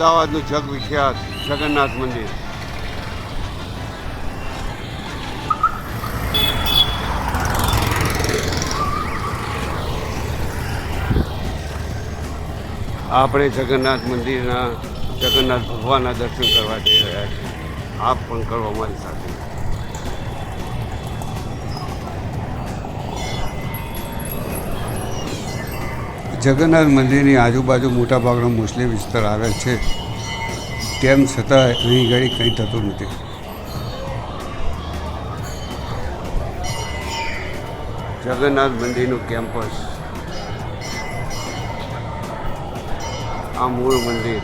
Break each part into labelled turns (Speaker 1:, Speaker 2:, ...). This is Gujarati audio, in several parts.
Speaker 1: અમદાવાદનું જગ વિખ્યાત જગન્નાથ મંદિર. આપણે જગન્નાથ મંદિરના, જગન્નાથ ભગવાનના દર્શન કરવા જઈ રહ્યા છીએ. આપ પણ કરો અમારી સાથે. જગન્નાથ મંદિરની આજુબાજુ મોટાભાગનો મુસ્લિમ વિસ્તાર આવેલ છે. તેમ છતાં અહીં ઘડી કંઈ થતું નથી. જગન્નાથ મંદિરનું કેમ્પસ. આ મૂળ મંદિર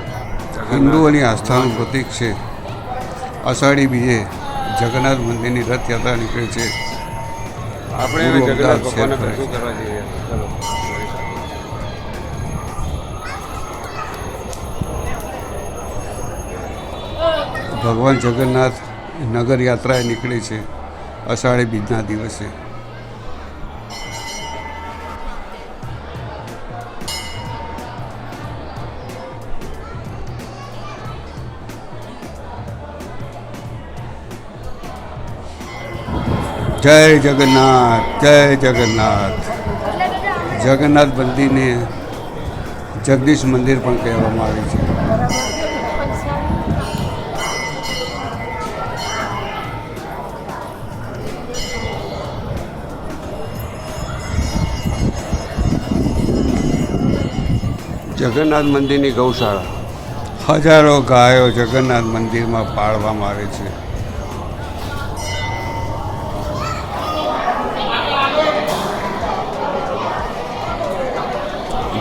Speaker 1: હિન્દુઓની આસ્થાનું પ્રતીક છે. અષાઢી બીજે જગન્નાથ મંદિરની રથયાત્રા નીકળે છે. આપણે જગન્નાથ ભગવાનના દર્શન કરવા જઈએ.
Speaker 2: ભગવાન જગન્નાથ નગર યાત્રાએ નીકળે છે. અષાઢી બીજના દિવસે. જય જગન્નાથ જય જગન્નાથ. જગન્નાથ મંદિરને જગદીશ મંદિર પણ કહેવામાં આવે છે.
Speaker 1: જગન્નાથ મંદિરની ગૌશાળા.
Speaker 2: હજારો ગાયો જગન્નાથ મંદિરમાં પાળવામાં આવે છે.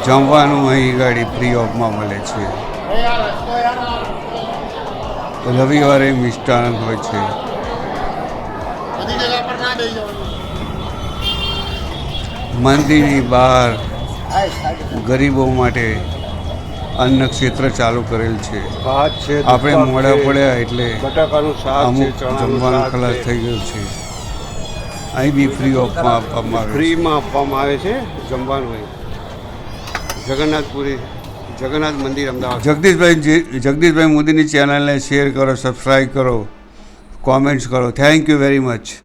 Speaker 2: જમવાનું અહીં ગાડી ફ્રી ઓફમાં મળે છે. રવિવારે મિષ્ટાન હોય છે. મંદિરની બહાર ગરીબો માટે અન્ન ક્ષેત્ર ચાલુ કરેલ છે.
Speaker 1: ભાત છે
Speaker 2: આપણે મોડા પડ્યા એટલે
Speaker 1: બટાકાનું શાક છે
Speaker 2: જમવાનું ખલાસ થઈ ગયું છે. અહીં બી ફ્રી ઓફમાં આપવામાં આવે
Speaker 1: ફ્રીમાં આપવામાં આવે છે જમવાનું હોય જગન્નાથપુરી જગન્નાથ મંદિર અમદાવાદ.
Speaker 2: જગદીશભાઈ જગદીશભાઈ મોદીની ચેનલને શેર કરો સબસ્ક્રાઈબ કરો કોમેન્ટ્સ કરો. Thank you very much